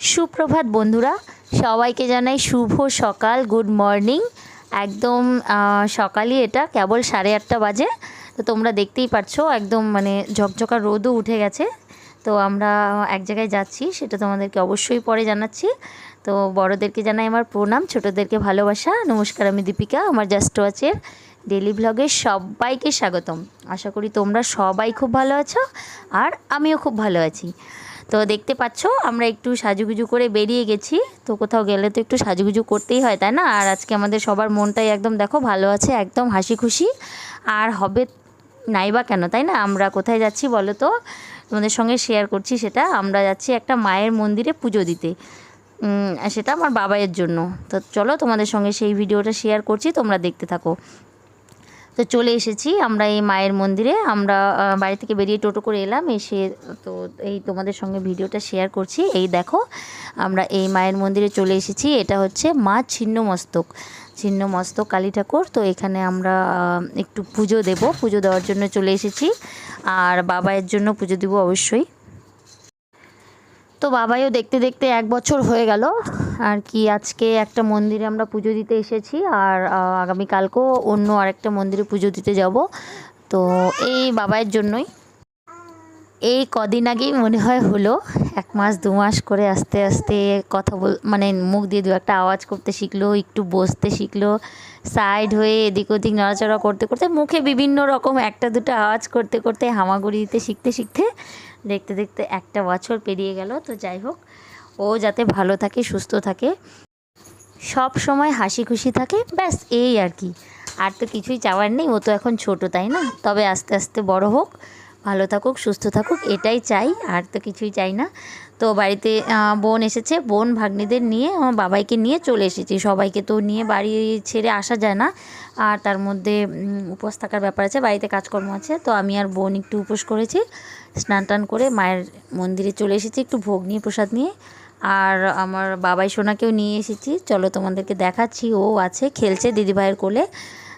সুপ্রভাত বন্ধুরা, সবাইকে জানাই শুভ সকাল গুড মর্নিং একদম সকালই এটা, কেবল সাড়ে আটটা বাজে। তো তোমরা দেখতেই পাচ্ছো একদম মানে ঝকঝকা রোদও উঠে গেছে। তো আমরা এক জায়গায় যাচ্ছি, সেটা তোমাদেরকে অবশ্যই পরে জানাচ্ছি। তো বড়োদেরকে জানাই আমার প্রণাম, ছোটোদেরকে ভালোবাসা। নমস্কার, আমি দীপিকা, আমার জাস্ট ওয়াচের ডেলি ব্লগে সবাইকে স্বাগতম। আশা করি তোমরা সবাই খুব ভালো আছো, আর আমিও খুব ভালো আছি। তো দেখতে পাচ্ছ, আমরা একটু সাজুগুজু করে বেরিয়ে গেছি। তো কোথাও গেলে তো একটু সাজুগুজু করতেই হয়, তাই না? আর আজকে আমাদের সবার মনটাই একদম দেখো ভালো আছে, একদম হাসি খুশি আর হবে নাইবা কেন, তাই না? আমরা কোথায় যাচ্ছি বলো তো? তোমাদের সঙ্গে শেয়ার করছি সেটা। আমরা যাচ্ছি একটা মায়ের মন্দিরে পুজো দিতে। সেটা আমার বাবাইয়ের জন্য। তো চলো তোমাদের সঙ্গে সেই ভিডিওটা শেয়ার করছি, তোমরা দেখতে থাকো। তো চলে এসেছি আমরা এই মায়ের মন্দিরে। আমরা বাড়ি থেকে বেরিয়ে টোটো করে এলাম, এসে তো এই তোমাদের সঙ্গে ভিডিওটা শেয়ার করছি। এই দেখো, আমরা এই মায়ের মন্দিরে চলে এসেছি। এটা হচ্ছে মা ছিন্নমস্তক। ছিন্নমস্তক কালী ঠাকুর। তো এখানে আমরা একটু পুজো দেব। পুজো দেওয়ার জন্য চলে এসেছি। আর বাবায়ের জন্য পুজো দেবো অবশ্যই। তো বাবাইও দেখতে দেখতে এক বছর হয়ে গেল। আর কি, আজকে একটা মন্দিরে আমরা পুজো দিতে এসেছি আর আগামীকালকেও অন্য আরেকটা মন্দিরে পুজো দিতে যাব। তো এই বাবাইয়ের জন্যই। এই কদিন আগেই মনে হয় হলো, এক মাস, দু মাস করে আস্তে আস্তে কথা বল মানে মুখ দিয়ে দু একটা আওয়াজ করতে শিখলো, একটু বসতে শিখলো সাইড হয়ে এদিক ওদিক নড়াচড়া করতে করতে মুখে বিভিন্ন রকম একটা দুটো আওয়াজ করতে করতে হামাগুড়ি দিতে শিখতে শিখতে দেখতে দেখতে একটা বছর পেরিয়ে গেল। তো যাই হোক ও যাতে ভালো থাকে, সুস্থ থাকে। সব সময় হাসি খুশি থাকে, ব্যাস এই আর কি। আর তো কিছুই চাওয়ার নেই, ও তো এখন ছোট, তাই না? তবে আস্তে আস্তে বড় হোক, ভালো থাকুক, সুস্থ থাকুক, এটাই চাই, আর তো কিছুই চাই না। তো বাড়িতে বোন এসেছে, বোন ভাগ্নিদের নিয়ে, আমার বাবাইকে নিয়ে চলে এসেছি। সবাইকে তো নিয়ে বাড়ি ছেড়ে আসা যায় না। আর তার মধ্যে উপোস থাকার ব্যাপার আছে, বাড়িতে কাজকর্ম আছে। তো আমি আর বোন একটু উপোস করেছি, স্নান টান করে মায়ের মন্দিরে চলে এসেছি, একটু ভোগ নিয়ে, প্রসাদ নিয়ে। আর আমার বাবাই সোনাকেও নিয়ে এসেছি। চলো তোমাদেরকে দেখাচ্ছি, ও আছে, খেলছে দিদিভাইয়ের কোলে।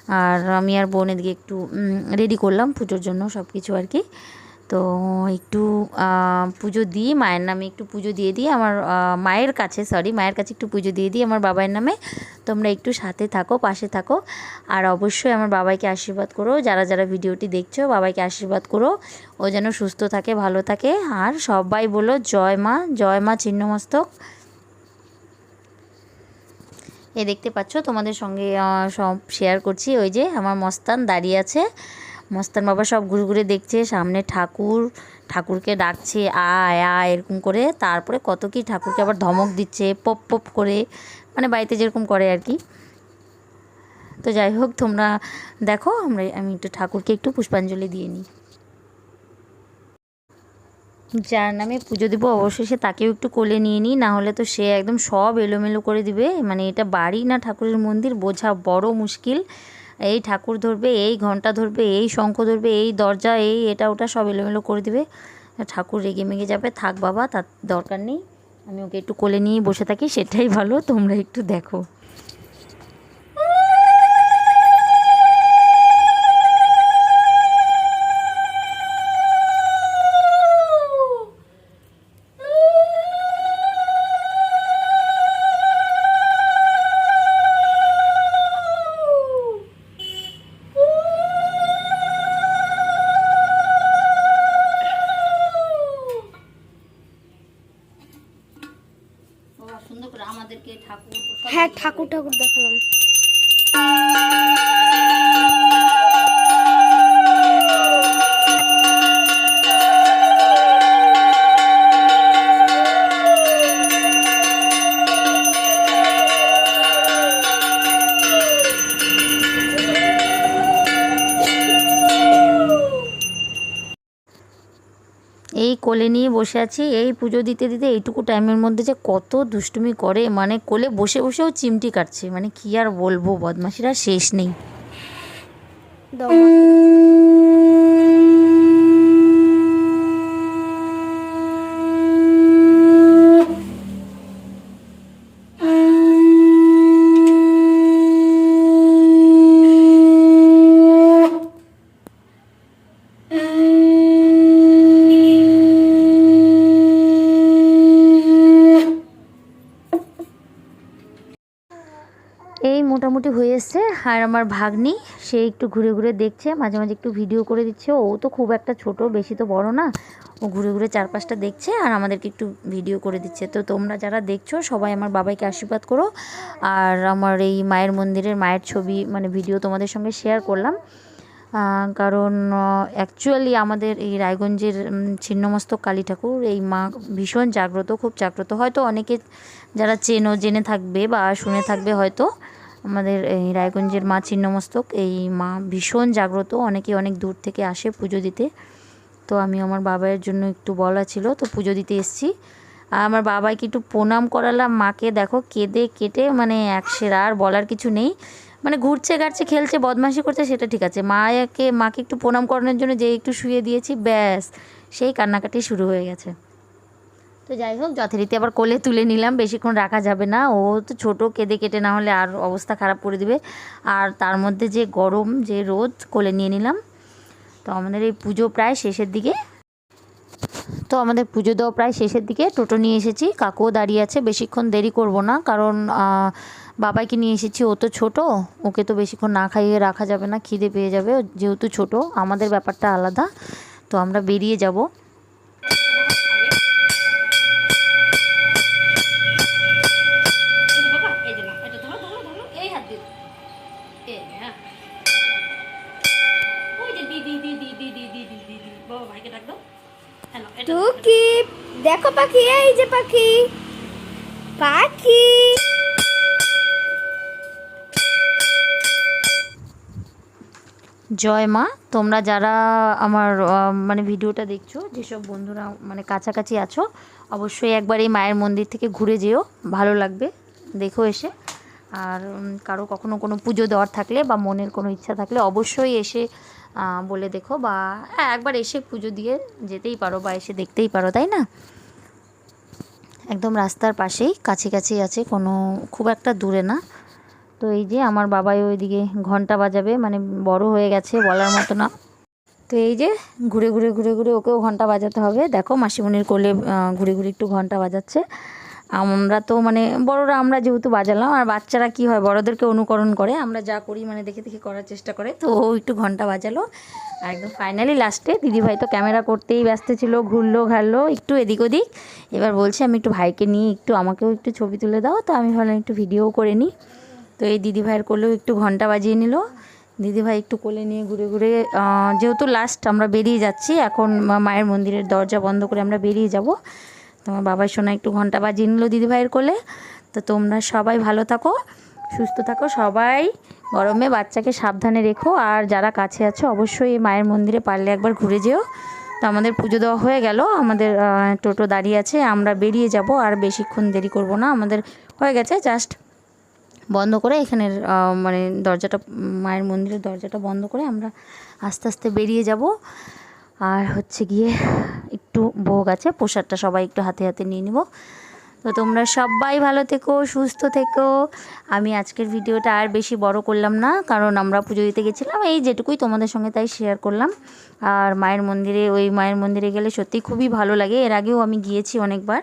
আর আমি আর বোনের দিকে একটু রেডি করলাম পুজোর জন্য সব কিছু আর কি। তো একটু পুজো দিই, মায়ের নামে একটু পুজো দিয়ে দিই। আমার মায়ের কাছে সরি মায়ের কাছে একটু পুজো দিয়ে দিই আমার বাবার নামে। তোমরা একটু সাথে থাকো, পাশে থাকো। আর অবশ্যই আমার বাবাইকে আশীর্বাদ করো। যারা যারা ভিডিওটি দেখছ, বাবাইকে আশীর্বাদ করো। ও যেন সুস্থ থাকে, ভালো থাকে। আর সবাই বলো, জয় মা জয় মা ছিন্নমস্তক এ দেখতে পাচ্ছ, তোমাদের সঙ্গে সব শেয়ার করছি। ওই যে আমার মস্তান দাঁড়িয়ে আছে। মস্তান বাবা সব ঘুরে ঘুরে দেখছে, সামনে ঠাকুর, ঠাকুরকে ডাকছে, আয় আয়, এরকম করে। তারপরে কত কি ঠাকুরকে আবার ধমক দিচ্ছে, পপ পপ করে। মানে বাড়িতে যেরকম করে আর কি। তো যাই হোক, তোমরা দেখো, আমরা, আমি একটু ঠাকুরকে একটু পুষ্পাঞ্জলি দিয়ে নিই। যার নামে পুজো দিব, অবশ্যই সে তাকেও একটু কোলে নিয়ে নিই। না হলে তো সে একদম সব এলোমেলো করে দিবে। মানে এটা বাড়ি না ঠাকুরের মন্দির, বোঝা বড় মুশকিল। এই ঠাকুর ধরবে, এই ঘণ্টা ধরবে, এই শঙ্খ ধরবে, এই দরজা, এই এটা ওটা সব এলোমেলো করে দেবে। ঠাকুর রেগে মেগে যাবে, থাক বাবা, তার দরকার নেই। আমি ওকে একটু কোলে নিয়ে বসে থাকি, সেটাই ভালো, তোমরা একটু দেখো। আমাদেরকে ঠাকুর হ্যাঁ ঠাকুর ঠাকুর দেখালাম। কোলে নিয়ে বসে আছি। এই পুজো দিতে দিতে এইটুকু টাইমের মধ্যে যে কত দুষ্টুমি করে মানে কোলে বসে, বসেও চিমটি কাটছে। মানে কি আর বলব বদমাসিরা শেষ নেই। মোটামুটি হয়ে এসছে আর আমার ভাগ্নি, সে একটু ঘুরে ঘুরে দেখছে, মাঝে মাঝে একটু ভিডিও করে দিচ্ছে। ও তো খুব একটা ছোট, বেশি তো বড় না। ও ঘুরে ঘুরে চারপাশটা দেখছে আর আমাদেরকে একটু ভিডিও করে দিচ্ছে। তো তোমরা যারা দেখছ, সবাই আমার বাবাইকে আশীর্বাদ করো। আর আমার এই মায়ের মন্দিরের মায়ের ছবি মানে ভিডিও তোমাদের সঙ্গে শেয়ার করলাম। কারণ অ্যাকচুয়ালি আমাদের এই রায়গঞ্জের ছিন্নমস্তক কালী ঠাকুর, এই মা ভীষণ জাগ্রত, খুব জাগ্রত। হয়তো অনেকে যারা চেনো, জেনে থাকবে বা শুনে থাকবে হয়তো। আমাদের এই রায়গঞ্জের মা ছিন্নমস্তক এই মা ভীষণ জাগ্রত, অনেকে অনেক দূর থেকে আসে পুজো দিতে। তো আমি আমার বাবার জন্য একটু বলা ছিল, তো পুজো দিতে এসেছি। আর আমার বাবাকে একটু প্রণাম করালাম, মাকে দেখো কেঁদে কেটে মানে একসের আর বলার কিছু নেই। মানে ঘুরছে গাড়ছে খেলছে, বদমাশি করছে, সেটা ঠিক আছে। মাকে মাকে একটু প্রণাম করানোর জন্য যে একটু শুয়ে দিয়েছি, ব্যাস, সেই কান্নাকাটি শুরু হয়ে গেছে। তো যাই হোক, যথারীতি আবার কোলে তুলে নিলাম, বেশিক্ষণ রাখা যাবে না। ও তো ছোটো, কেঁদে কেটে না হলে আর অবস্থা খারাপ করে দিবে। আর তার মধ্যে যে গরম, যে রোদ, কোলে নিয়ে নিলাম। তো আমাদের এই পুজো প্রায় শেষের দিকে। তো আমাদের পুজো দেওয়া প্রায় শেষের দিকে। টোটো নিয়ে এসেছি। কাকুও দাঁড়িয়ে আছে। বেশিক্ষণ দেরি করব না, কারণ বাবাইকে নিয়ে এসেছি। ও তো ছোটো। ওকে তো বেশিক্ষণ না খাইয়ে রাখা যাবে না। খিদে পেয়ে যাবে। যেহেতু ছোট, আমাদের ব্যাপারটা আলাদা। তো আমরা বেরিয়ে যাব। টুকি দেখো পাখি এই যে পাখি। পাখি। জয় মা তোমরা যারা আমার মানে ভিডিওটা দেখছ যেসব বন্ধুরা মানে কাছাকাছি আছো অবশ্যই একবার এই মায়ের মন্দির থেকে ঘুরে যেও ভালো লাগবে দেখো এসে। আর কারও কখনো কোনো পুজো দেওয়ার থাকলে বা মনের কোনো ইচ্ছা থাকলে অবশ্যই এসে বলে দেখো বা হ্যাঁ একবার এসে পুজো দিয়ে যেতেই পারো বা এসে দেখতেই পারো, তাই না? একদম রাস্তার পাশেই কাছে কাছেই আছে, কোনো, খুব একটা দূরে না। তো এই যে আমার বাবাই ওইদিকে ঘণ্টা বাজাবে মানে বড় হয়ে গেছে বলার মতো না। তো এই যে ঘুরে ঘুরে ঘুরে ঘুরে ওকেও ঘণ্টা বাজাতে হবে। দেখো মাসিমণির কোলে ঘুরে ঘুরে একটু ঘণ্টা বাজাচ্ছে। আমরা তো মানে বড়রা আমরা যেহেতু বাজালাম, আর বাচ্চারা কি হয়, বড়দেরকে অনুকরণ করে, আমরা যা করি মানে দেখে দেখে করার চেষ্টা করে। তো ও একটু ঘণ্টা বাজালো, আর একদম ফাইনালি লাস্টে দিদিভাই তো ক্যামেরা করতেই ব্যস্ত ছিল, ঘুরলো ঘারলো একটু এদিক ওদিক। এবার বলছে, আমি একটু ভাইকে নিয়ে একটু আমাকেও একটু ছবি তুলে দাও, তো আমি ভাবলাম একটু ভিডিও করে নিই। তো এই দিদিভাইয়ের কোলেও একটু ঘণ্টা বাজিয়ে নিল। দিদিভাই একটু কোলে নিয়ে ঘুরে ঘুরে যেহেতু লাস্ট আমরা বেরিয়ে যাচ্ছি, এখন মায়ের মন্দিরের দরজা বন্ধ করে আমরা বেরিয়ে যাব। তোমার বাবার সোনা একটু ঘণ্টা বাজিয়ে নিল দিদিভাইয়ের কোলে। তো তোমরা সবাই ভালো থাকো, সুস্থ থাকো, সবাই গরমে বাচ্চাকে সাবধানে রেখো। আর যারা কাছে আছো, অবশ্যই মায়ের মন্দিরে পারলে একবার ঘুরে যেও। তো আমাদের পুজো দেওয়া হয়ে গেল, আমাদের টোটো দাঁড়িয়ে আছে, আমরা বেরিয়ে যাব, আর বেশিক্ষণ দেরি করব না। আমাদের হয়ে গেছে জাস্ট বন্ধ করে এখানের মানে দরজাটা, মায়ের মন্দিরের দরজাটা বন্ধ করে আমরা আস্তে আস্তে বেরিয়ে যাব। আর হচ্ছে গিয়ে একটু ভোগ আছে, প্রসাদটা সবাই একটু হাতে হাতে নিয়ে নিব। তো তোমরা সবাই ভালো থেকো, সুস্থ থেকো। আমি আজকের ভিডিওটা আর বেশি বড় করলাম না, কারণ আমরা পুজো দিতে গেছিলাম, এই যেটুকুই তোমাদের সঙ্গে তাই শেয়ার করলাম। আর মায়ের মন্দিরে, ওই মায়ের মন্দিরে গেলে সত্যি খুবই ভালো লাগে, এর আগেও আমি গিয়েছি অনেকবার।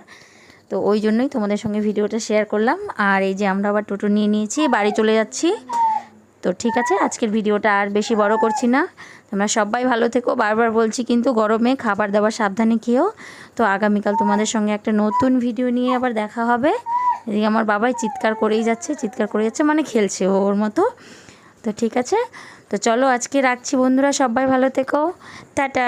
তো ওই জন্যই তোমাদের সঙ্গে ভিডিওটা শেয়ার করলাম। আর এই যে আমরা আবার টোটো নিয়ে নিয়েছি, বাড়ি চলে যাচ্ছি। তো ঠিক আছে, আজকের ভিডিওটা আর বেশি বড় করছি না। তোমরা সবাই ভালো থেকো। বারবার বলছি কিন্তু গরমে খাবার দাবার সাবধানে খেও তো আগামীকাল তোমাদের সঙ্গে একটা নতুন ভিডিও নিয়ে আবার দেখা হবে। এদিকে আমার বাবাই চিৎকার করেই যাচ্ছে, চিৎকার করে যাচ্ছে মানে খেলছে ওর মতো। তো ঠিক আছে, তো চলো আজকে রাখছি বন্ধুরা, সবাই ভালো থেকো। টাটা।